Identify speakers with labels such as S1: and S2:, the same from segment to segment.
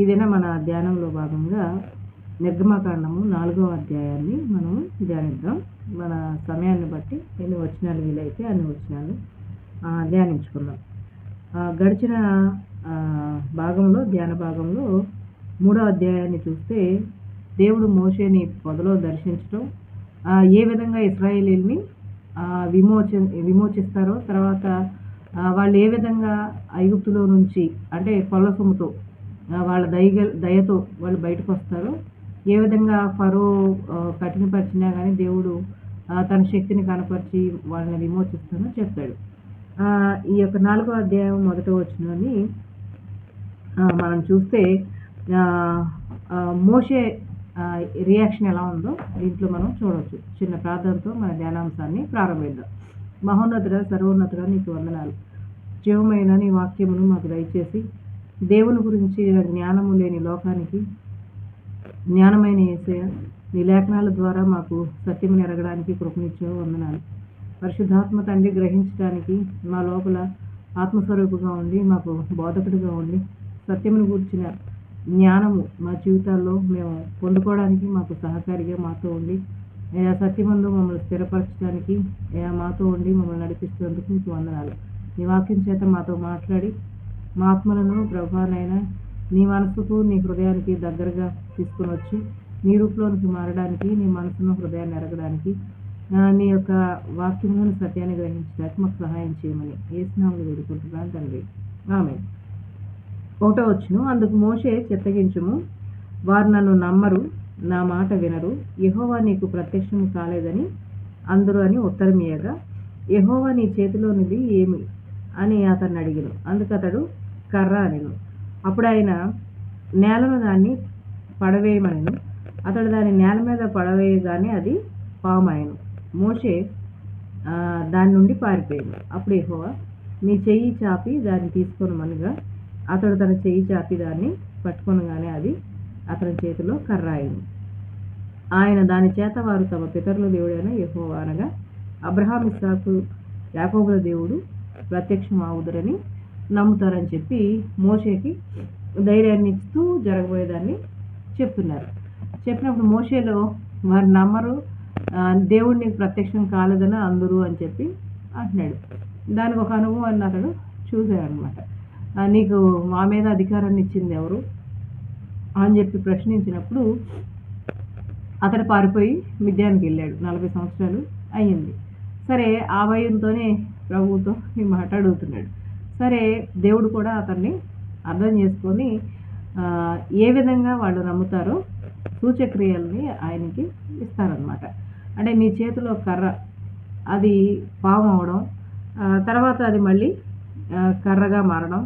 S1: ఇదైనా మన ధ్యానంలో భాగంగా నిర్గమకాండము నాలుగవ అధ్యాయాన్ని మనం ధ్యానిద్దాం. మన సమయాన్ని బట్టి ఎన్ని వచనాలు వీలైతే అన్ని వచనాలు ధ్యానించుకుందాం. గడిచిన భాగంలో ధ్యాన భాగంలో మూడో అధ్యాయాన్ని చూస్తే దేవుడు మోషేని పొదలో దర్శించడం ఏ విధంగా ఇస్రాయేలీని విమోచి విమోచ విమోచిస్తారో తర్వాత వాళ్ళు ఏ విధంగా ఐగుప్తులో నుంచి అంటే కొల్ల సొమ్ముతో వాళ్ళ దయ దయతో వాళ్ళు బయటకు వస్తారు. ఏ విధంగా ఫరో కఠినపరిచినా కానీ దేవుడు తన శక్తిని కనపరిచి వాళ్ళని విమోచిస్తానో చెప్తాడు. ఈ యొక్క నాలుగో అధ్యాయం మొదట వచ్చినని మనం చూస్తే మోషే రియాక్షన్ ఎలా ఉందో దీంట్లో మనం చూడవచ్చు చిన్న ప్రార్థనతో మన ధ్యానాంశాన్ని ప్రారంభిద్దాం. మహోన్నతుడ సర్వోన్నతుడ నీకు వందనాలు. జీవమైన నీ వాక్యమును మాకు దయచేసి దేవుని గురించి జ్ఞానము లేని లోకానికి జ్ఞానమైన ఏసయ నీ లేఖనాల ద్వారా మాకు సత్యం ఎరగడానికి కృపనిచ్చావు వందనాలు. పరిశుద్ధాత్మ తండ్రి గ్రహించడానికి మా లోపల ఆత్మస్వరూపుగా ఉండి మాకు బోధకుడిగా ఉండి సత్యమును కూర్చిన జ్ఞానము మా జీవితాల్లో మేము పొందుకోవడానికి మాకు సహకారిగా మాతో ఉండి అయా సత్యమందు మమ్మల్ని స్థిరపరచడానికి అయా మాతో ఉండి మమ్మల్ని నడిపిస్తున్నందుకు మీకు వందనాలు. నీ వాక్యం చేత మాతో మాట్లాడి మా ఆత్మలను ప్రభానైనా నీ మనసుకు నీ హృదయానికి దగ్గరగా తీసుకుని వచ్చి నీ రూపులోనికి మారడానికి నీ మనసును హృదయాన్ని ఎరగడానికి నీ యొక్క వాక్యంలోని సత్యాన్ని గ్రహించడానికి మాకు సహాయం చేయమని ఏ స్నాములు వేడుకుంటున్నాను తండ్రి. ఆమె ఒకటో వచ్చును అందుకు మోషే చెత్తగించుము. వారు నన్ను నమ్మరు నా మాట వినరు. యహోవా నీకు ప్రత్యక్షం కాలేదని అందరూ అని ఉత్తరం ఇయ్యగా నీ చేతిలోనిది ఏమి? అని అతన్ని అడిగిను. అందుకు అతడు కర్ర అనిను. అప్పుడు ఆయన నేలను దాన్ని పడవేయమనను. అతడు దాన్ని నేల మీద పడవేయగానే అది పామాయను. మోషే ఆ, దాని నుండి పారిపోయాను అప్పుడు యెహోవా నీ చెయ్యి చాపి దాన్ని తీసుకొనమనగా అతడు తన చెయ్యి చాపి దాన్ని పట్టుకొనగానే అది అతని చేతిలో కర్రాయను. ఆయన దాని చేత వారు తమ పితరుల దేవుడైన యెహోవా అనగా అబ్రహాం ఇస్సాకు యాకోబుల దేవుడు ప్రత్యక్షం ఆవుదురని నమ్ముతారని చెప్పి మోషేకి ధైర్యాన్ని ఇస్తూ జరగబోయేదాన్ని చెప్తున్నారు. చెప్పినప్పుడు మోషేలో వారు నమ్మరు దేవుడిని ప్రత్యక్షం కాలేదని అందరూ? అని చెప్పి అంటున్నాడు. దానికి ఒక అనుభవాన్ని అతడు చూశాడనమాట నీకు మా మీద అధికారాన్ని ఇచ్చింది ఎవరు? అని చెప్పి ప్రశ్నించినప్పుడు అతడు పారిపోయి మిద్యానికి వెళ్ళాడు. నలభై సంవత్సరాలు అయ్యింది. సరే ఆ భయంతోనే ప్రభువుతో ఈ మాట అడుగుతున్నాడు. సరే దేవుడు కూడా అతన్ని అర్థం చేసుకొని ఏ విధంగా వాళ్ళు నమ్ముతారో సూచక్రియల్ని ఆయనకి ఇస్తారనమాట అంటే నీ చేతిలో కర్ర అది పాము అవడం తర్వాత అది మళ్ళీ కర్రగా మారడం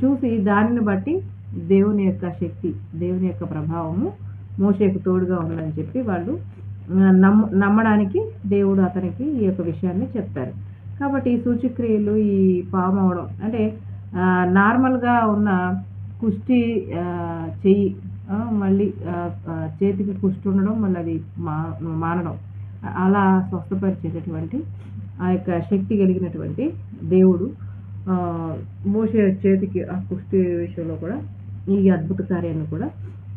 S1: చూసి దానిని బట్టి దేవుని యొక్క శక్తి దేవుని యొక్క ప్రభావము మోసేకు తోడుగా ఉందని చెప్పి వాళ్ళు నమ్మ నమ్మడానికి దేవుడు అతనికి ఈ యొక్క విషయాన్ని చెప్తారు. కాబట్టి ఈ సూచక్రియలు ఈ ఫామ్ అవడం అంటే నార్మల్గా ఉన్న కుష్టి చెయ్యి మళ్ళీ చేతికి కుష్టి ఉండడం మళ్ళీ అది మా మానడం అలా స్వస్థపరిచేటటువంటి ఆ యొక్క శక్తి కలిగినటువంటి దేవుడు మోసే చేతికి ఆ కుష్టి విషయంలో కూడా ఈ అద్భుత కార్యాన్ని కూడా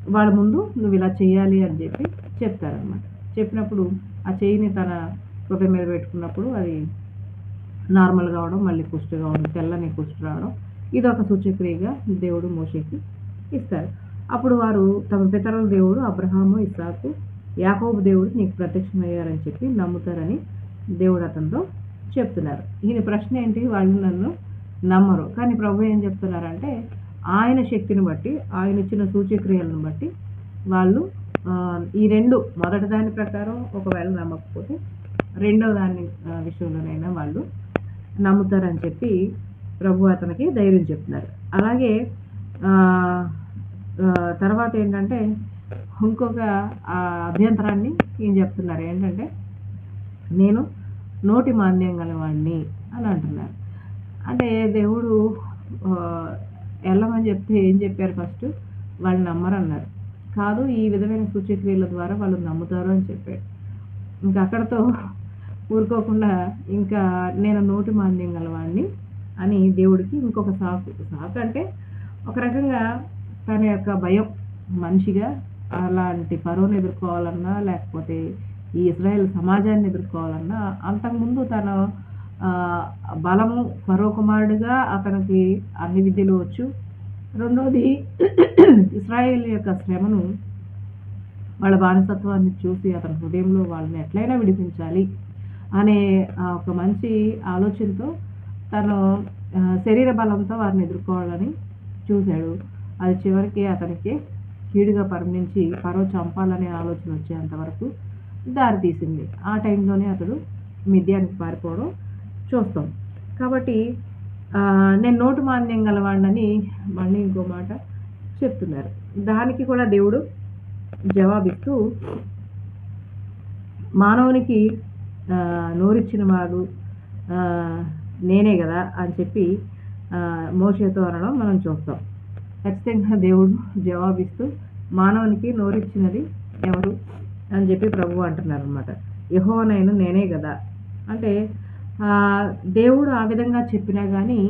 S1: వాళ్ళ ముందు నువ్వు ఇలా చేయాలి అని చెప్పి చెప్తారనమాట చెప్పినప్పుడు ఆ చెయ్యిని తన హృదయం మీద పెట్టుకున్నప్పుడు అది నార్మల్ కావడం మళ్ళీ కుష్టి కావడం తెల్లని కుష్టి రావడం. ఇది ఒక సూచక్రియగా దేవుడు మోషేకి ఇస్తారు. అప్పుడు వారు తమ పితరుల దేవుడు అబ్రహాము ఇస్సాకు యాకోబు దేవుడు నీకు ప్రత్యక్షమయ్యారని చెప్పి నమ్ముతారని దేవుడు అతనితో చెప్తున్నారు. ఈయన ప్రశ్న ఏంటి? వాళ్ళు నన్ను నమ్మరు. కానీ ప్రభు ఏం చెప్తున్నారంటే ఆయన శక్తిని బట్టి ఆయన ఇచ్చిన సూచక్రియలను బట్టి వాళ్ళు ఈ రెండు మొదటి దాని ప్రకారం ఒకవేళ నమ్మకపోతే రెండో దాని విషయంలోనైనా వాళ్ళు నమ్ముతారని చెప్పి ప్రభు అతనికి ధైర్యం చెప్తున్నారు. అలాగే తర్వాత ఏంటంటే ఇంకొక ఆ, అభ్యంతరాన్ని ఏం చెప్తున్నారు. ఏంటంటే నేను నోటి మాంద్యం గలవాడిని అని అంటున్నారు. అంటే దేవుడు వెళ్ళమని చెప్తే ఏం చెప్పారు ఫస్ట్? వాళ్ళు నమ్మరన్నారు. కాదు ఈ విధమైన సూచక్రియల ద్వారా వాళ్ళు నమ్ముతారు అని చెప్పాడు ఇంకా అక్కడతో ఊరుకోకుండా ఇంకా నేను నోటి మాంద్యం గలవాడిని అని దేవుడికి ఇంకొక సాకు సాకు అంటే ఒక రకంగా తన యొక్క భయం మనిషిగా అలాంటి పరువును ఎదుర్కోవాలన్నా లేకపోతే ఈ ఇజ్రాయెల్ సమాజాన్ని ఎదుర్కోవాలన్నా అంతకుముందు తన బలము పరో కుమారుడిగా అతనికి అన్ని విద్యలు వచ్చు. రెండోది ఇస్రాయేల్ యొక్క శ్రమను వాళ్ళ బానిసత్వాన్ని చూసి అతని హృదయంలో వాళ్ళని ఎట్లయినా విడిపించాలి. అనే ఒక మంచి ఆలోచనతో తను శరీర బలంతో వారిని ఎదుర్కోవాలని చూశాడు. అది చివరికి అతనికి కీడుగా పరిణించి పరో చంపాలనే ఆలోచన వచ్చేంత వరకు దారితీసింది ఆ టైంలోనే అతడు మిద్యానికి పారిపోవడం చూస్తాం. కాబట్టి నేను నోటు మాన్యం గలవాడినని మళ్ళీ ఇంకో మాట చెప్తున్నారు. దానికి కూడా దేవుడు జవాబిస్తూ మానవునికి నోరిచ్చిన వాడు నేనే కదా అని చెప్పి మోషేతో అనడం మనం చూస్తాం. ఖచ్చితంగా దేవుడు జవాబిస్తూ మానవునికి నోరిచ్చినది ఎవరు అని చెప్పి ప్రభు అంటున్నారు అనమాట యహోనైనా నేనే కదా. అంటే దేవుడు ఆ విధంగా చెప్పినా కానీ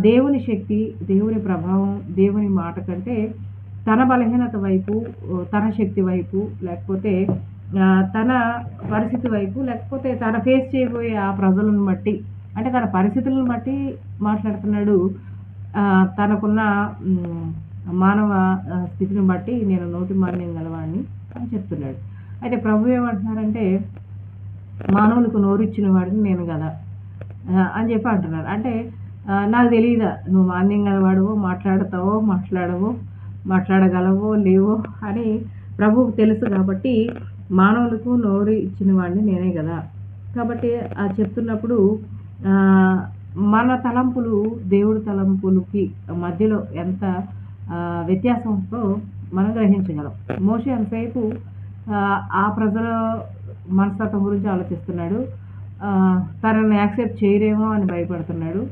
S1: దేవుని శక్తి దేవుని ప్రభావం దేవుని మాట కంటే తన బలహీనత వైపు తన శక్తి వైపు లేకపోతే తన పరిస్థితి వైపు లేకపోతే తన ఫేస్ చేయబోయే ఆ ప్రజలను బట్టి అంటే తన పరిస్థితులను బట్టి మాట్లాడుతున్నాడు. తనకున్న మానవ స్థితిని బట్టి నేను నోటి మాన్యం గలవాడిని అని చెప్తున్నాడు. అయితే ప్రభు ఏమంటున్నారంటే మానవులకు నోరిచ్చిన వాడిని నేను కదా అని చెప్పి అంటున్నారు. అంటే నాకు తెలియదా నువ్వు మాన్యం గలవాడవో మాట్లాడతావో మాట్లాడవో మాట్లాడగలవో లేవో అని ప్రభువుకు తెలుసు కాబట్టి మానవులకు నోరు ఇచ్చిన వాడిని నేనే కదా. కాబట్టి ఆ చెప్తున్నప్పుడు మన తలంపులు దేవుడి తలంపులకి మధ్యలో ఎంత వ్యత్యాసం ఉందో మనం గ్రహించగలం. మోషే అంతసేపు ఆ, ప్రజల మనస్తత్వం గురించి ఆలోచిస్తున్నాడు? తనని యాక్సెప్ట్ చేయరేమో అని భయపడుతున్నాడు.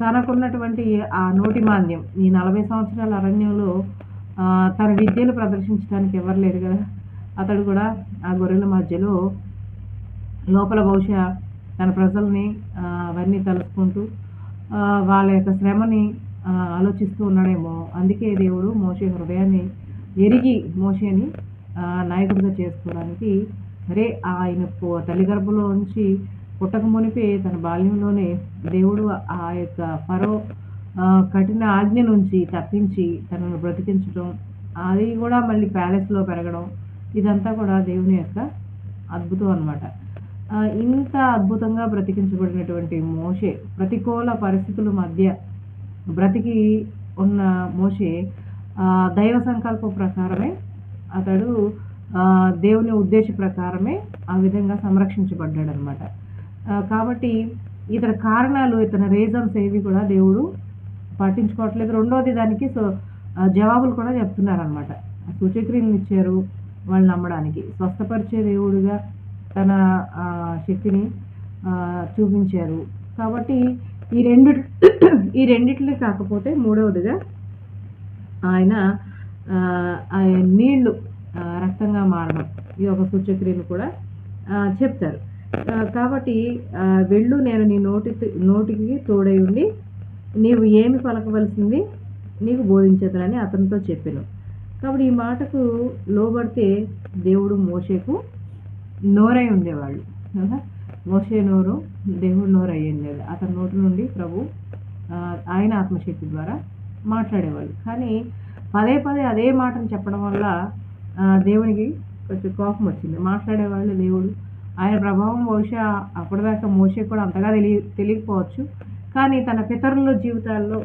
S1: తనకున్నటువంటి ఆ నోటి మాంద్యం ఈ నలభై సంవత్సరాల అరణ్యంలో తన విద్యను ప్రదర్శించడానికి ఎవరు లేరు కదా. అతడు కూడా ఆ గొర్రెల మధ్యలో లోపల బహుశా తన ప్రజల్ని అవన్నీ తలుసుకుంటూ వాళ్ళ యొక్క శ్రమని ఆలోచిస్తూ ఉన్నాడేమో. అందుకే దేవుడు మోసే హృదయాన్ని ఎరిగి మోసేని నాయకుడిగా చేసుకోవడానికి సరే ఆయన తల్లి గర్భంలో నుంచి పుట్టక మునిపే తన బాల్యంలోనే దేవుడు ఆ యొక్క పరో కఠిన ఆజ్ఞ నుంచి తప్పించి తనను బ్రతికించడం అది కూడా మళ్ళీ ప్యాలెస్లో పెరగడం ఇదంతా కూడా దేవుని యొక్క అద్భుతం అనమాట ఇంత అద్భుతంగా బ్రతికించబడినటువంటి మోషే ప్రతికూల పరిస్థితుల మధ్య బ్రతికి ఉన్న మోషే దైవ సంకల్పం ప్రకారమే అతడు దేవుని ఉద్దేశ ప్రకారమే ఆ విధంగా సంరక్షించబడ్డాడు అనమాట కాబట్టి ఇతర కారణాలు ఇతర రీజన్స్ ఏవి కూడా దేవుడు పాటించుకోవట్లేదు. రెండోది దానికి సో జవాబులు కూడా చెప్తున్నారనమాట సూచక్రియలు ఇచ్చారు వాళ్ళు నమ్మడానికి. స్వస్థపరిచే దేవుడిగా తన శక్తిని చూపించారు. కాబట్టి ఈ రెండు ఈ రెండిట్లే కాకపోతే మూడవదిగా ఆయన నీళ్ళు రక్తంగా మారడం ఇది ఒక సూచక్రియను కూడా చెప్తారు. కాబట్టి వెళ్ళు నేను నీ నోటి నోటికి తోడై ఉండి నీవు ఏమి పలకవలసింది నీకు బోధించేతనని అతనితో చెప్పాను. కాబట్టి ఈ మాటకు లోబడితే దేవుడు మోషేకు నోరై ఉండేవాళ్ళు. కదా మోషే నోరు దేవుడు నోరు అయ్యింది అతని నోటి నుండి ప్రభు ఆయన ఆత్మశక్తి ద్వారా మాట్లాడేవాళ్ళు. కానీ పదే పదే అదే మాటను చెప్పడం వల్ల దేవునికి కొంచెం కోపం వచ్చింది. మాట్లాడేవాళ్ళు దేవుడు. ఆయన ప్రభావం బహుశా అప్పటిదాకా మోసే కూడా అంతగా తెలియ తెలియకపోవచ్చు. కానీ తన పితరుల జీవితాల్లో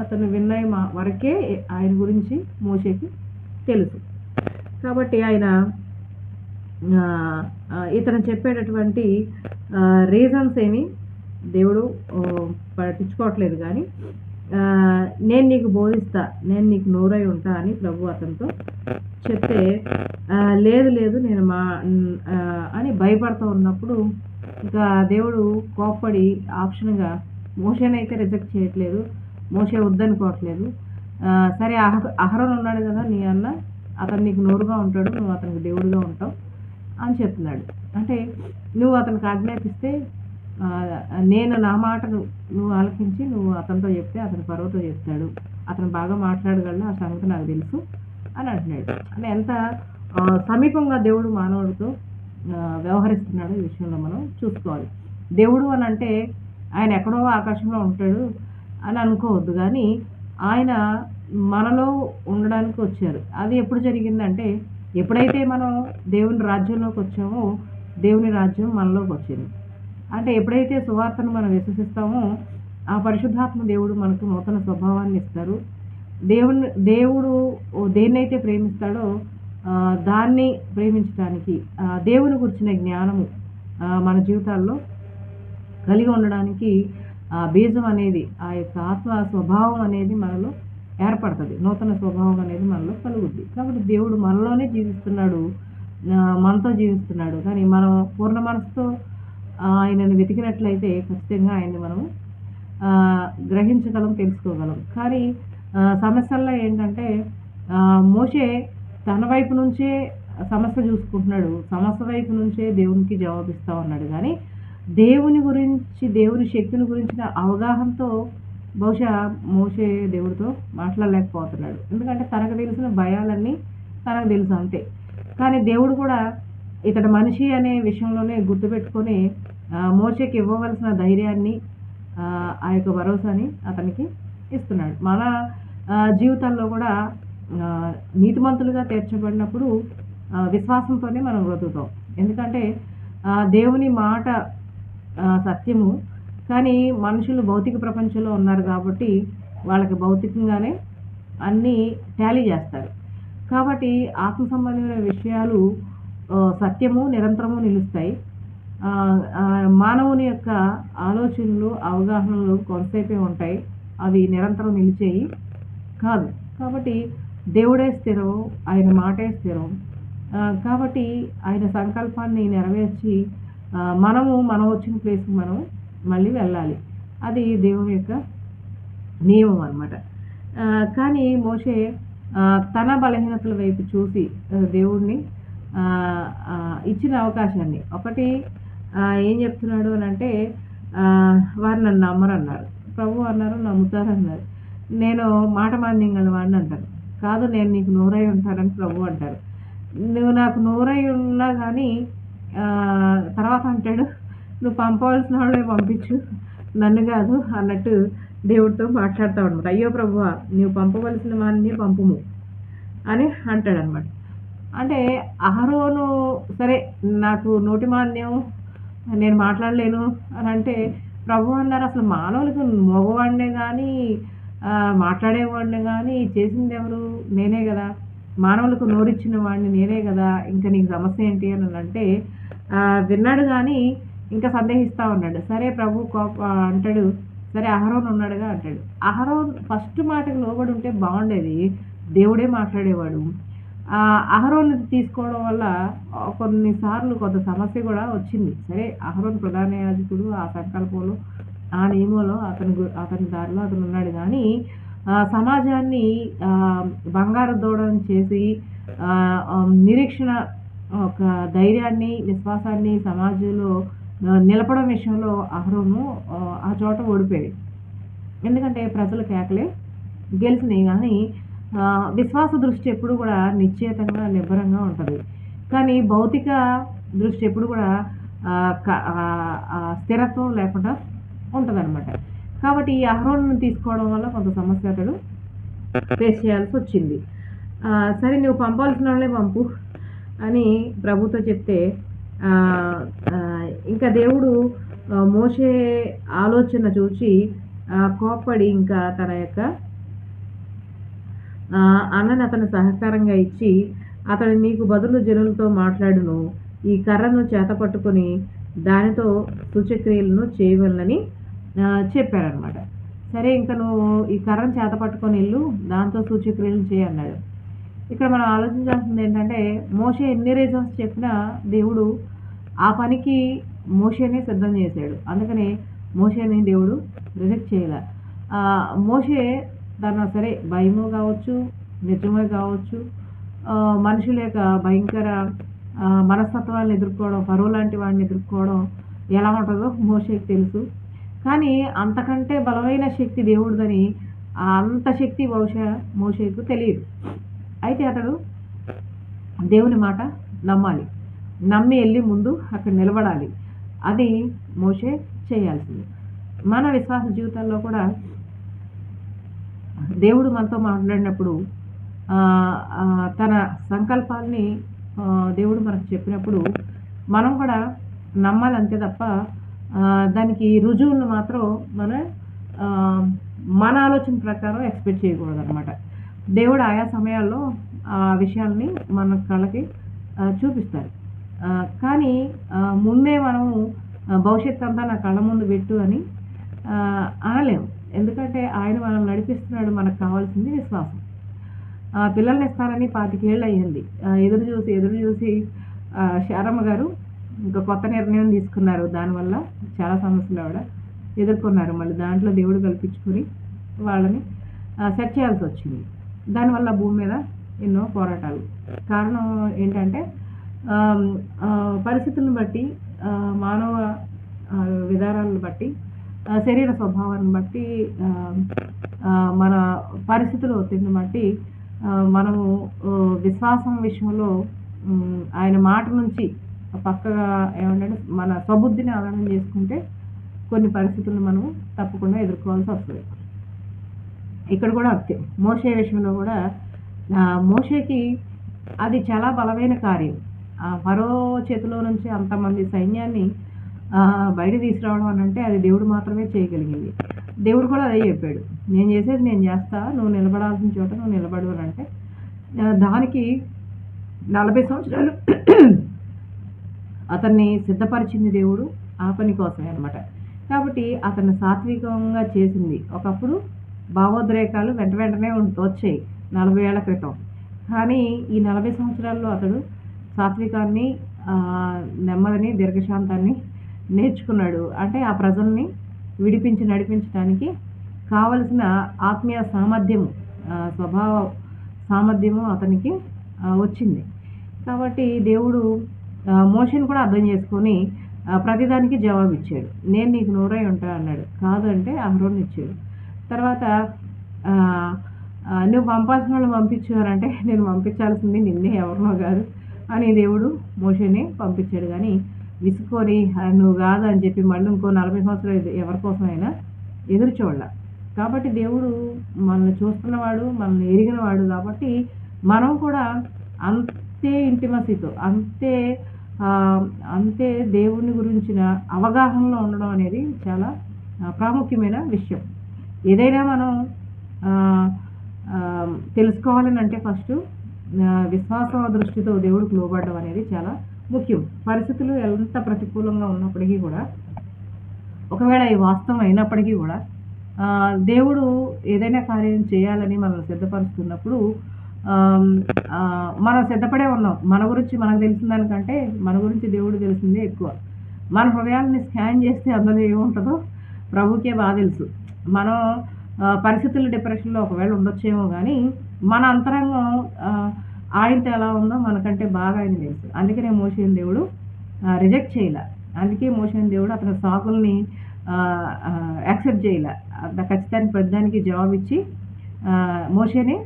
S1: అతను విన్నయ మా వరకే ఆయన గురించి మోసేకి తెలుసు. కాబట్టి ఆయన ఇతను చెప్పేటటువంటి రీజన్స్ ఏమి దేవుడు పట్టించుకోవట్లేదు కానీ నేను నీకు బోధిస్తా నేను నీకు నోరై ఉంటా అని ప్రభు అతనితో చెప్తే లేదు లేదు నేను మా అని భయపడుతూ ఉన్నప్పుడు ఇంకా దేవుడు కోప్పడి ఆప్షన్గా మోషనైతే రిజెక్ట్ చేయట్లేదు మోషే వద్దనుకోవట్లేదు సరే అహ అహరోన్ ఉన్నాడు కదా నీ అన్న అతను నీకు నోరుగా ఉంటాడు నువ్వు అతనికి దేవుడిగా ఉంటావు అని చెప్తున్నాడు. అంటే నువ్వు అతనికి ఆజ్ఞాపిస్తే నేను నా మాటను నువ్వు ఆలకించి నువ్వు అతనితో చెప్తే అతను పర్వతో చెప్తాడు. అతను బాగా మాట్లాడగలడు ఆ సంగతి నాకు తెలుసు అని అంటున్నాడు. అంటే ఎంత సమీపంగా దేవుడు మానవుడితో వ్యవహరిస్తున్నాడు ఈ విషయంలో మనం చూసుకోవాలి. దేవుడు అని అంటే ఆయన ఎక్కడో ఆకాశంలో ఉంటాడు అని అనుకోవద్దు. కానీ ఆయన మనలో ఉండడానికి వచ్చారు. అది ఎప్పుడు జరిగిందంటే ఎప్పుడైతే మనం దేవుని రాజ్యంలోకి వచ్చామో దేవుని రాజ్యం మనలోకి వచ్చింది. అంటే ఎప్పుడైతే సువార్తను మనం విశ్వసిస్తామో ఆ పరిశుద్ధాత్మ దేవుడు మనకు నూతన స్వభావాన్ని ఇస్తారు. దేవుని దేవుడు దేన్నైతే ప్రేమిస్తాడో దాన్ని ప్రేమించడానికి దేవుని గురించిన జ్ఞానము మన జీవితాల్లో కలిగి ఉండడానికి ఆ బీజం అనేది ఆ యొక్క ఆత్మ స్వభావం అనేది మనలో ఏర్పడుతుంది. నూతన స్వభావం అనేది మనలో కలుగుద్ది. కాబట్టి దేవుడు మనలోనే జీవిస్తున్నాడు. మనతో జీవిస్తున్నాడు. కానీ మనం పూర్ణ మనసుతో ఆయనను వెతికినట్లయితే ఖచ్చితంగా ఆయన్ని మనం గ్రహించగలం తెలుసుకోగలం. కానీ సమస్యల్లో ఏంటంటే మోషే తన వైపు నుంచే సమస్య చూసుకుంటున్నాడు. సమస్య వైపు నుంచే దేవునికి జవాబిస్తూ ఉన్నాడు. కానీ దేవుని గురించి దేవుని శక్తిని గురించిన అవగాహనతో బహుశా మోసే దేవుడితో మాట్లాడలేకపోతున్నాడు. ఎందుకంటే తనకు తెలిసిన భయాలన్నీ తనకు తెలుసు అంతే. కానీ దేవుడు కూడా ఇతడు మనిషి అనే విషయంలోనే గుర్తుపెట్టుకొని ఆ, ఇవ్వవలసిన ధైర్యాన్ని ఆ, యొక్క భరోసాని అతనికి ఇస్తున్నాడు. మన జీవితంలో జీవితాల్లో కూడా నీతిమంతులుగా తీర్చబడినప్పుడు విశ్వాసంతోనే మనం బ్రతుకుతాం. ఎందుకంటే దేవుని మాట సత్యము. కానీ మనుషులు భౌతిక ప్రపంచంలో ఉన్నారు కాబట్టి వాళ్ళకి భౌతికంగానే అన్నీ టాలీ చేస్తారు. కాబట్టి ఆత్మ సంబంధమైన విషయాలు సత్యము నిరంతరము నిలుస్తాయి. మానవుని యొక్క ఆలోచనలు అవగాహనలు కొంతసేపే ఉంటాయి. అవి నిరంతరం నిలిచేయి కాదు. కాబట్టి దేవుడే స్థిరం ఆయన మాటే స్థిరం కాబట్టి ఆయన సంకల్పాన్ని నెరవేర్చి మనము మనం వచ్చిన ప్లేస్కి మనం మళ్ళీ వెళ్ళాలి. అది దేవుని యొక్క నియమం అనమాట కానీ మోషే తన బలహీనతల వైపు చూసి దేవుణ్ణి ఇచ్చిన అవకాశాన్ని. ఒకటి ఏం చెప్తున్నాడు అని అంటే వారు నన్ను నమ్మరన్నారు. ప్రభు అన్నారు నమ్ముతారు అన్నారు నేను మాట మాంద్యం వాడిని అంటారు కాదు నేను నీకు నూరై ఉంటానని ప్రభు అంటారు. నువ్వు నాకు నూరై ఉన్నా కానీ తర్వాత అంటాడు నువ్వు పంపవలసిన వాళ్ళే పంపించు. నన్ను కాదు అన్నట్టు దేవుడితో మాట్లాడుతూ అనమాట అయ్యో ప్రభు నువ్వు పంపవలసిన వాడిని పంపుము అని అంటాడు అనమాట అంటే అహరోను సరే నాకు నోటి మాన్యం నేను మాట్లాడలేను అని అంటే ప్రభు అన్నారు అసలు మానవులకు మగవాడినే కానీ మాట్లాడేవాడిని కానీ చేసింది ఎవరు? నేనే కదా. మానవులకు నోరిచ్చిన వాడిని నేనే కదా. ఇంకా నీకు సమస్య ఏంటి? అని అంటే విన్నాడు కానీ ఇంకా సందేహిస్తూ ఉన్నాడు. సరే ప్రభు కోప అంటాడు సరే అహరోన్ ఉన్నాడుగా అంటాడు. అహరోన్ ఫస్ట్ మాటకు లోబడి ఉంటే బాగుండేది. దేవుడే మాట్లాడేవాడు. అహరోన్ తీసుకోవడం వల్ల కొన్నిసార్లు కొంత సమస్య కూడా వచ్చింది. సరే అహరోన్ ప్రధాన యాజకుడు ఆ సంకల్పంలో ఆ నియమంలో అతని అతని దారిలో అతను ఉన్నాడు కానీ సమాజాన్ని బంగారు దూడం చేసి నిరీక్షణ ఒక ధైర్యాన్ని విశ్వాసాన్ని సమాజంలో నిలపడం విషయంలో అహరోను ఆ, చోట ఓడిపోయాడు. ఎందుకంటే ప్రజలు కేకలే గెలిచినాయి కానీ విశ్వాస దృష్టి ఎప్పుడు కూడా నిశ్చేతంగా నిబ్బరంగా ఉంటుంది. కానీ భౌతిక దృష్టి ఎప్పుడు కూడా స్థిరత్వం లేకుండా ఉంటుంది కాబట్టి ఈ అహరోను తీసుకోవడం వల్ల కొంత సమస్య అతడు ఫేస్ చేయాల్సి వచ్చింది. సరే నువ్వు పంపాల్సిన వాళ్ళే పంపు. అని ప్రభుతో చెప్తే ఇంకా దేవుడు మోసే ఆలోచన చూసి కోప్పడి ఇంకా తన యొక్క అన్నని అతను సహకారంగా ఇచ్చి అతడు నీకు బదులు జనులతో మాట్లాడును ఈ కర్రను చేత పట్టుకొని దానితో సూచక్రియలను చేయవలనని చెప్పారనమాట సరే ఇంకా నువ్వు ఈ కర్రను చేత పట్టుకొని వెళ్ళు దాంతో సూచక్రియలు చేయన్నాడు ఇక్కడ మనం ఆలోచించాల్సింది ఏంటంటే మోషే ఎన్ని రీజన్స్ చెప్పినా దేవుడు ఆ పనికి మోషేనే సిద్ధం చేశాడు. అందుకని మోషేని దేవుడు రిజెక్ట్ చేయలే. మోషే తన సరే భయము కావచ్చు నిజమే కావచ్చు మనుషుల యొక్క భయంకర మనస్తత్వాలను ఎదుర్కోవడం పరువు లాంటి వాడిని ఎదుర్కోవడం ఎలా ఉంటుందో మోషేకి తెలుసు. కానీ అంతకంటే బలమైన శక్తి దేవుడిదని అంత శక్తి బహుశా మోషేకు తెలియదు. అయితే అతడు దేవుని మాట నమ్మాలి. నమ్మి వెళ్ళి ముందు అక్కడ నిలబడాలి. అది మోషే చేయాల్సింది. మన విశ్వాస జీవితాల్లో కూడా దేవుడు మనతో మాట్లాడినప్పుడు తన సంకల్పాల్ని దేవుడు మనకు చెప్పినప్పుడు మనం కూడా నమ్మాలి అంతే తప్ప దానికి రుజువులను మాత్రం మన మన ఆలోచన ప్రకారం ఎక్స్పెక్ట్ చేయకూడదు అనమాట దేవుడు ఆయా సమయాల్లో ఆ విషయాల్ని మన కళ్ళకి చూపిస్తారు కానీ ముందే మనము భవిష్యత్తు భవిష్యత్ అంతా నా కళ్ళ ముందు పెట్టు అని అనలేము. ఎందుకంటే ఆయన మనం నడిపిస్తున్నాడు మనకు కావాల్సింది విశ్వాసం. ఆ, పిల్లల్ని ఇస్తానని పాతికేళ్ళు అయ్యింది. ఎదురు చూసి ఎదురు చూసి శారమ్మ గారు ఇంకా కొత్త నిర్ణయం తీసుకున్నారు. దానివల్ల చాలా సమస్యలు ఆవిడ ఎదుర్కొన్నారు. మళ్ళీ దాంట్లో దేవుడు కల్పించుకొని వాళ్ళని సెట్ చేయాల్సి వచ్చింది. దానివల్ల భూమి మీద ఎన్నో పోరాటాలు. కారణం ఏంటంటే పరిస్థితులను బట్టి మానవ విధానాలను బట్టి శరీర స్వభావాన్ని బట్టి మన పరిస్థితులు ఒత్తిడిని బట్టి మనము విశ్వాసం విషయంలో ఆయన మాట నుంచి పక్కగా ఏమంటే మన స్వబుద్ధిని ఆధారం చేసుకుంటే కొన్ని పరిస్థితులను మనము తప్పకుండా ఎదుర్కోవాల్సి వస్తుంది. ఇక్కడ కూడా అంతే. మోషే విషయంలో కూడా మోసేకి మోషేకి అది చాలా బలమైన కార్యం. ఆ ఫరో చేతిలో నుంచి అంతమంది సైన్యాన్ని బయట తీసుకురావడం అని అంటే అది దేవుడు మాత్రమే చేయగలిగింది. దేవుడు కూడా అదే చెప్పాడు. నేను చేసేది నేను చేస్తా నువ్వు నిలబడాల్సిన చోట నువ్వు నిలబడు అని అంటే దానికి నలభై సంవత్సరాలు అతన్ని సిద్ధపరిచింది దేవుడు ఆ పని కోసమే అనమాట కాబట్టి అతన్ని సాత్వికంగా చేసింది. ఒకప్పుడు భావోద్రేకాలు వెంట వెంటనే వచ్చాయి నలభై ఏళ్ళ క్రితం. కానీ ఈ నలభై సంవత్సరాల్లో అతడు సాత్వికాన్ని నెమ్మదిని దీర్ఘశాంతాన్ని నేర్చుకున్నాడు. అంటే ఆ ప్రజల్ని విడిపించి నడిపించడానికి కావలసిన ఆత్మీయ సామర్థ్యము స్వభావ సామర్థ్యము అతనికి వచ్చింది. కాబట్టి దేవుడు మోషన్ కూడా అర్థం చేసుకొని ప్రతిదానికి జవాబు ఇచ్చాడు నేను నీకు నూరై ఉంటా అన్నాడు. కాదు అంటే అహరోన్ ఇచ్చాడు. తర్వాత నువ్వు పంపాల్సిన వాళ్ళు పంపించారంటే నేను పంపించాల్సింది నిన్నే ఎవరినో కాదు అని దేవుడు మోషని పంపించాడు. కానీ విసుకొని నువ్వు కాదు అని చెప్పి మళ్ళీ ఇంకో నలభై సంవత్సరాలు ఎవరికోసమైనా ఎవరి కోసమైనా ఎదురు చూడాల. కాబట్టి దేవుడు మనల్ని చూస్తున్నవాడు మనల్ని ఎరిగినవాడు కాబట్టి మనం కూడా అంతే ఇంటిమసీతో అంతే అంతే దేవుని గురించిన అవగాహనలో ఉండడం అనేది చాలా ప్రాముఖ్యమైన విషయం. ఏదైనా మనం తెలుసుకోవాలని అంటే ఫస్ట్ విశ్వాస దృష్టితో దేవుడికి లోబడడం అనేది చాలా ముఖ్యం. పరిస్థితులు ఎంత ప్రతికూలంగా ఉన్నప్పటికీ కూడా ఒకవేళ ఈ వాస్తవం అయినప్పటికీ కూడా దేవుడు ఏదైనా కార్యం చేయాలని మనల్ని సిద్ధపరుస్తున్నప్పుడు మనం సిద్ధపడే ఉన్నాం. మన గురించి మనకు తెలిసిన దానికంటే మన గురించి దేవుడు తెలిసిందే ఎక్కువ. మన హృదయాన్ని స్కాన్ చేస్తే అందులో ఏముంటుందో ప్రభుకే బాగా తెలుసు. మనం పరిస్థితులు పరిస్థితుల డిప్రెషన్లో ఒకవేళ ఉండొచ్చేమో కానీ మన అంతరంగం ఆ, ఆయనతో ఎలా ఉందో మనకంటే బాగా ఆయన తెలుసు. అందుకనే మోషన్ దేవుడు రిజెక్ట్ చేయలే. అందుకే మోషన్ దేవుడు అతని సాకుల్ని యాక్సెప్ట్ చేయలే. ఖచ్చితానికి పెద్దానికి జవాబు ఇచ్చి మోషని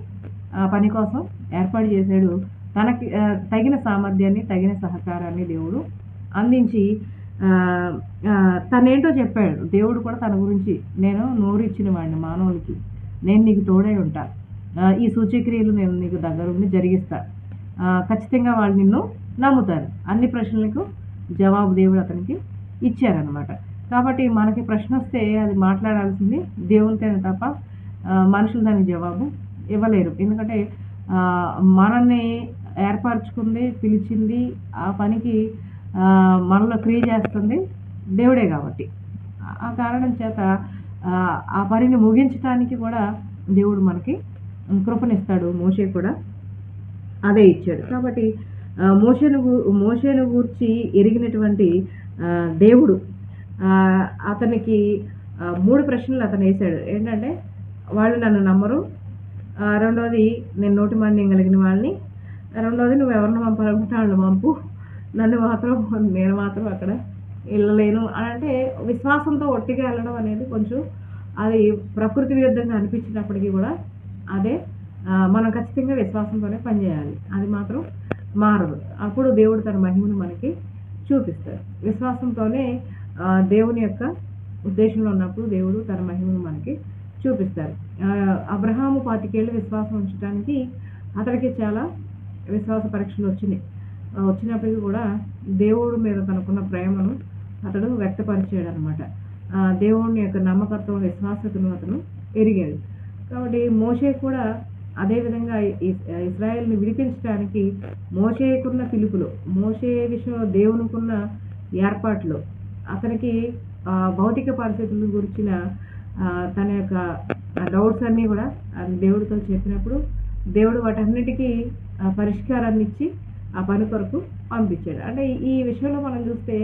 S1: ఆ పని కోసం ఏర్పాటు చేశాడు. తనకి తగిన సామర్థ్యాన్ని తగిన సహకారాన్ని దేవుడు అందించి తనేంటో చెప్పాడు. దేవుడు కూడా తన గురించి నేను నోరు ఇచ్చిన వాడిని మానవునికి. నేను నీకు తోడై ఉంటా. ఈ సూచక్రియలు నేను నీకు దగ్గరుండి జరిగిస్తా. ఖచ్చితంగా వాళ్ళు నిన్ను నమ్ముతారు. అన్ని ప్రశ్నలకు జవాబు దేవుడు అతనికి ఇచ్చారనమాట కాబట్టి మనకి ప్రశ్న వస్తే అది మాట్లాడాల్సింది దేవునితోనే తప్ప మనుషులు దానికి జవాబు ఇవ్వలేరు. ఎందుకంటే మనల్ని ఏర్పరచుకుంది పిలిచింది ఆ పనికి మనలో క్రియ చేస్తుంది దేవుడే కాబట్టి. ఆ కారణం చేత ఆ, పనిని ముగించడానికి కూడా దేవుడు మనకి కృపనిస్తాడు. మోషే కూడా అదే ఇచ్చాడు. కాబట్టి మోషను మోషేను మోషేను గూర్చి ఎరిగినటువంటి దేవుడు అతనికి మూడు ప్రశ్నలు అతను వేశాడు. ఏంటంటే వాళ్ళు నన్ను నమ్మరు. రెండోది నేను నోటి మాన్యం కలిగిన వాళ్ళని. రెండోది నువ్వు ఎవరిని పంపాలనుకుంటే వాళ్ళు పంపు. నన్ను మాత్రం నేను మాత్రం అక్కడ వెళ్ళలేను. అని అంటే విశ్వాసంతో ఒట్టిగా వెళ్ళడం అనేది కొంచెం అది ప్రకృతి విరుద్ధంగా అనిపించినప్పటికీ కూడా అదే మనం ఖచ్చితంగా విశ్వాసంతోనే పనిచేయాలి. అది మాత్రం మారదు. అప్పుడు దేవుడు తన మహిమను మనకి చూపిస్తాడు. విశ్వాసంతోనే దేవుని యొక్క ఉద్దేశంలో ఉన్నప్పుడు దేవుడు తన మహిమను మనకి చూపిస్తారు అబ్రహాము పాతికేళ్ళు విశ్వాసం ఉంచడానికి అతడికి చాలా విశ్వాస పరీక్షలు వచ్చినాయి. వచ్చినప్పటికీ కూడా దేవుడు మీద తనకున్న ప్రేమను అతడు వ్యక్తపరిచాడు అనమాట దేవుడిని యొక్క నమ్మకత్వం విశ్వాసతను అతను ఎరిగాడు. కాబట్టి మోషే కూడా అదేవిధంగా ఇస్- విడిపించడానికి మోషేకున్న పిలుపులు మోషే విషయంలో దేవునికున్న ఏర్పాట్లు అతనికి భౌతిక పరిస్థితుల గురించిన తన యొక్క డౌట్స్ అన్నీ కూడా దేవుడితో చెప్పినప్పుడు దేవుడు వాటన్నిటికీ పరిష్కారాన్ని ఇచ్చి ఆ పని కొరకు పంపించాడు. అంటే ఈ విషయంలో మనం చూస్తే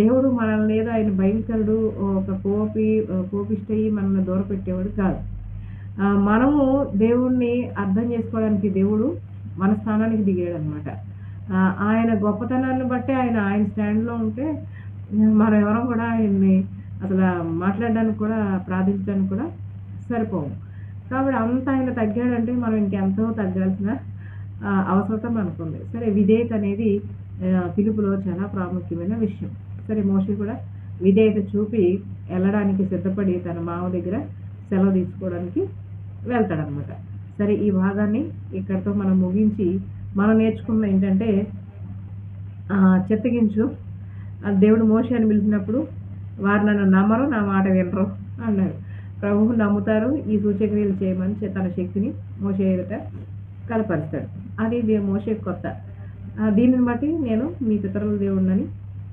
S1: దేవుడు మనల్ని ఏదో ఆయన భయంకరుడు ఒక కోపి కోపిష్టయి మనల్ని దూరపెట్టేవాడు కాదు. మనము దేవుణ్ణి అర్థం చేసుకోవడానికి దేవుడు మన స్థానానికి దిగాడు అనమాట ఆయన గొప్పతనాన్ని బట్టి ఆయన ఆయన స్టాండ్లో ఉంటే మనం ఎవరం కూడా ఆయన్ని అసలు మాట్లాడడానికి కూడా ప్రార్థించడానికి కూడా సరిపోము. కాబట్టి అంత ఆయన తగ్గాడంటే మనం ఇంకెంతో తగ్గాల్సిన అవసరత మనకుంది సరే విధేయత అనేది పిలుపులో చాలా ప్రాముఖ్యమైన విషయం. సరే మోషి కూడా విధేయత చూపి వెళ్ళడానికి సిద్ధపడి తన మామ దగ్గర సెలవు తీసుకోవడానికి వెళ్తాడనమాట. సరే ఈ భాగాన్ని ఇక్కడితో మనం ముగించి మనం నేర్చుకున్న ఏంటంటే చెత్తగించు. ఆ దేవుడు మోషి అని పిలిచినప్పుడు వారు నన్ను నమ్మరు నా మాట వినరు అన్నారు. ప్రభువు నమ్ముతారు ఈ సూచక్రియలు చేయమని తన శక్తిని మోసే ఎదుట కలపరుస్తాడు. అది దే- మోషే కొత్త. దీనిని బట్టి నేను మీ పితరుల దేవుడినని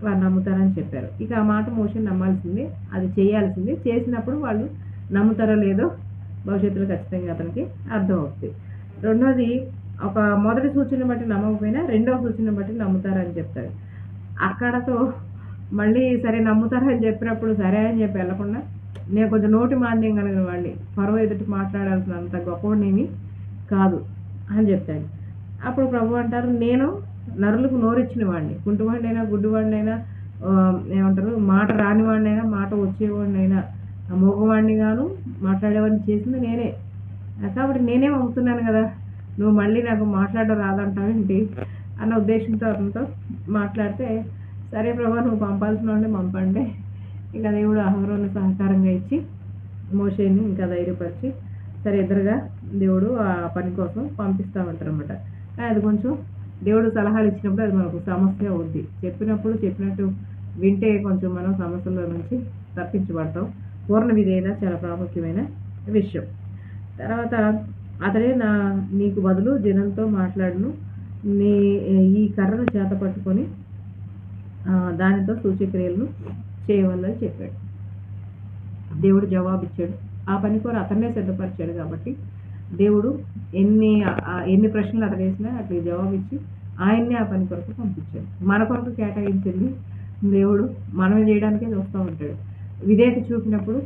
S1: వారు నమ్ముతారని చెప్పారు. ఇక ఆ మాట మోషన్ నమ్మాల్సిందే అది చేయాల్సిందే. చేసినప్పుడు వాళ్ళు నమ్ముతారో లేదో భవిష్యత్తులో ఖచ్చితంగా అతనికి అర్థం అవుతుంది రెండోది ఒక మొదటి సూచన బట్టి నమ్మకపోయినా రెండవ సూచన బట్టి నమ్ముతారని చెప్తారు. అక్కడతో మళ్ళీ సరే నమ్ముతారని చెప్పినప్పుడు సరే అని చెప్పి వెళ్ళకుండా నేను కొంచెం నోటి మాంద్యం కలిగిన వాళ్ళని పరువు ఎదుటి మాట్లాడాల్సినంత గొప్పవాడినేమి కాదు అని చెప్తాను అప్పుడు ప్రభు అంటారు నేను నరులకు నోరిచ్చిన వాడిని కుంటువాడినైనా గుడ్డివాడినైనా ఏమంటారు మాట రానివాడినైనా మాట వచ్చేవాడినైనా మగవాడిని గాను మాట్లాడేవాడిని చేసింది నేనే. కాబట్టి నేనే పంపుతున్నాను కదా. నువ్వు మళ్ళీ నాకు మాట్లాడడం రాదంటావేంటి? అన్న ఉద్దేశంతో అతనితో మాట్లాడితే సరే ప్రభా నువ్వు పంపాల్సిన వాడిని పంపండి. ఇంకా దేవుడు అహరోను సహకారంగా ఇచ్చి మోషేని ఇంకా ధైర్యపరిచి సరే ఇద్దరుగా దేవుడు ఆ పని కోసం పంపిస్తామంటారు ఉంటారన్నమాట కానీ అది కొంచెం దేవుడు సలహాలు ఇచ్చినప్పుడు అది మనకు సమస్య అవుద్ది. చెప్పినప్పుడు చెప్పినట్టు వింటే కొంచెం మనం సమస్యల నుంచి తప్పించబడతాం. పూర్ణ విధేయత చాలా ప్రాముఖ్యమైన విషయం. తర్వాత అతడే నా నీకు బదులు జనంతో మాట్లాడును. నీ ఈ కర్రను చేత పట్టుకొని దానితో సూచక్రియలను చేయవల్లని చెప్పాడు. దేవుడు జవాబిచ్చాడు. ఆ పని కూడా అతన్నే సిద్ధపరిచాడు కాబట్టి దేవుడు ఎన్ని ఎన్ని ప్రశ్నలు అతను అట్లా జవాబు జవాబిచ్చి ఆయన్ని ఆ పని కొరకు పంపించాడు. మన కొరకు కేటాయించింది దేవుడు. మనమే చేయడానికే చూస్తూ ఉంటాడు. విధేయత చూపినప్పుడు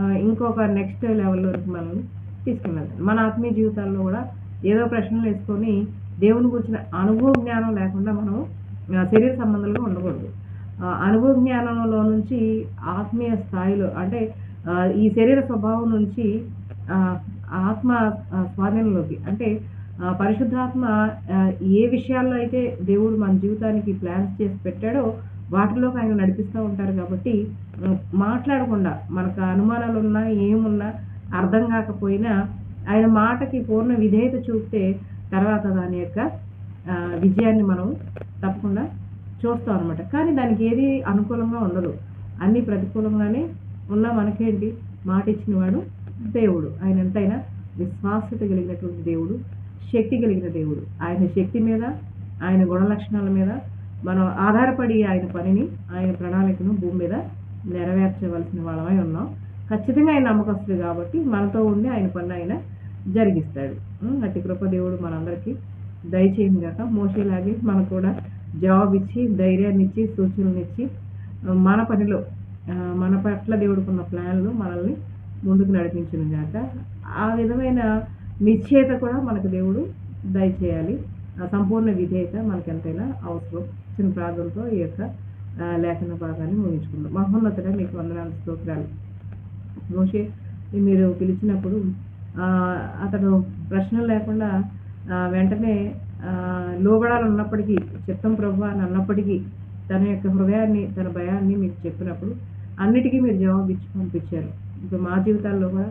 S1: ఇంకొక నెక్స్ట్ లెవెల్లోకి వరకు మనల్ని తీసుకెళ్ళాలి. మన ఆత్మీయ జీవితాల్లో కూడా ఏదో ప్రశ్నలు వేసుకొని దేవుని గురించిన అనుభవ జ్ఞానం లేకుండా మనం శరీర సంబంధాలుగా ఉండకూడదు. ఆ, అనుభవ జ్ఞానంలో నుంచి ఆత్మీయ స్థాయిలో అంటే ఈ శరీర స్వభావం నుంచి ఆత్మ స్వాధీనంలోకి. అంటే పరిశుద్ధాత్మ ఏ విషయాల్లో అయితే దేవుడు మన జీవితానికి ప్లాన్స్ చేసి పెట్టాడో వాటిలోకి ఆయన నడిపిస్తూ ఉంటారు కాబట్టి మాట్లాడకుండా మనకు అనుమానాలు ఉన్నా ఏమున్నా అర్థం కాకపోయినా ఆయన మాటకి పూర్ణ విధేయత చూపితే తర్వాత దాని యొక్క విజయాన్ని మనం తప్పకుండా చూస్తాం అనమాట కానీ దానికి ఏది అనుకూలంగా ఉండదు. అన్నీ ప్రతికూలంగానే ఉన్నా మనకేంటి? మాట ఇచ్చిన వాడు దేవుడు. ఆయన ఎంతైనా విశ్వాసత కలిగినటువంటి దేవుడు శక్తి కలిగిన దేవుడు. ఆయన శక్తి మీద ఆయన గుణ లక్షణాల మీద మనం ఆధారపడి ఆయన పనిని ఆయన ప్రణాళికను భూమి మీద నెరవేర్చవలసిన వాళ్ళమై ఉన్నాం. ఖచ్చితంగా ఆయన నమ్మకస్తుడు కాబట్టి మనతో ఉండి ఆయన పని ఆయన జరిగిస్తాడు. అతి అట్టి కృప దేవుడు మనందరికీ దయచేయం కాక మోసేలాగే మనకు కూడా జాబ్ ధైర్యాన్ని ఇచ్చి సూచనలు ఇచ్చి మన పనిలో మన పట్ల దేవుడుకున్న ప్లాన్లు మనల్ని ముందుకు నడిపించిన గాక. ఆ విధమైన నిశ్చేత కూడా మనకు దేవుడు దయచేయాలి. సంపూర్ణ విధేయత మనకు ఎంతైనా అవసరం. చిన్న ప్రార్థనతో ఈ యొక్క లేఖన భాగాన్ని ముగించుకుందాం. మహోన్నతుడ మీకు వందనాలు స్తోత్రాలు. మోషే మీరు పిలిచినప్పుడు అతను అతడు ప్రశ్నలు లేకుండా వెంటనే లోబడాలన్నప్పటికీ లోబడాలి ఉన్నప్పటికీ చిత్తం ప్రభు అని అన్నప్పటికీ తన యొక్క హృదయాన్ని తన భయాన్ని మీకు చెప్పినప్పుడు అన్నిటికీ మీరు జవాబు ఇచ్చి పంపించారు. ఇప్పుడు మా జీవితాల్లో కూడా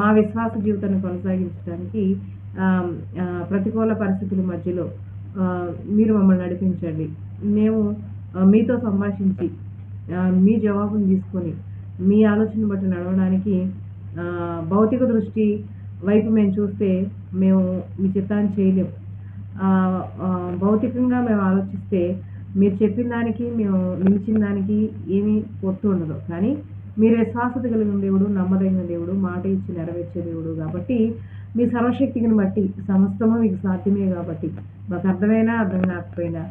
S1: మా విశ్వాస జీవితాన్ని కొనసాగించడానికి ప్రతికూల పరిస్థితుల మధ్యలో మీరు మమ్మల్ని నడిపించండి. మేము మీతో సంభాషించి మీ జవాబును తీసుకొని మీ ఆలోచన బట్టి నడవడానికి భౌతిక దృష్టి వైపు మేము చూస్తే మేము మీ చిత్తాన్ని చేయలేము భౌతికంగా మేము ఆలోచిస్తే మీరు చెప్పిన దానికి మేము నిలిచిన దానికి ఏమీ పొత్తు ఉండదు. కానీ మీరు విశ్వాసత కలిగిన దేవుడు నమ్మదగిన దేవుడు మాట ఇచ్చి నెరవేర్చే దేవుడు కాబట్టి మీ సర్వశక్తిని బట్టి సమస్తము మీకు సాధ్యమే కాబట్టి మాకు అర్థమైనా అర్థం కాకపోయినా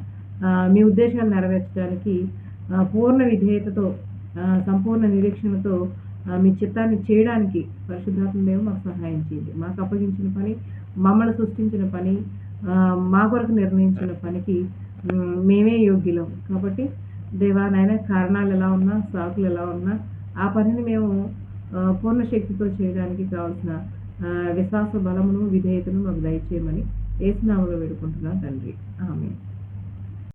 S1: మీ ఉద్దేశాలు నెరవేర్చడానికి పూర్ణ విధేయతతో సంపూర్ణ నిరీక్షణతో మీ చిత్తాన్ని చేయడానికి పరిశుద్ధాత్మ దేవుడు మాకు సహాయం చేయండి. మాకు అప్పగించిన పని మమ్మల్ని సృష్టించిన పని మా కొరకు నిర్ణయించిన పనికి మేమే యోగ్యులం. కాబట్టి దేవా నాయన కారణాలు ఎలా ఉన్నా సాకులు ఎలా ఉన్నా ఆ పనిని మేము పూర్ణ శక్తితో చేయడానికి కావాల్సిన విశ్వాస బలమును విధేయతను మాకు దయచేయమని ఏసునామలో వేడుకుంటున్నాం తండ్రి. ఆమె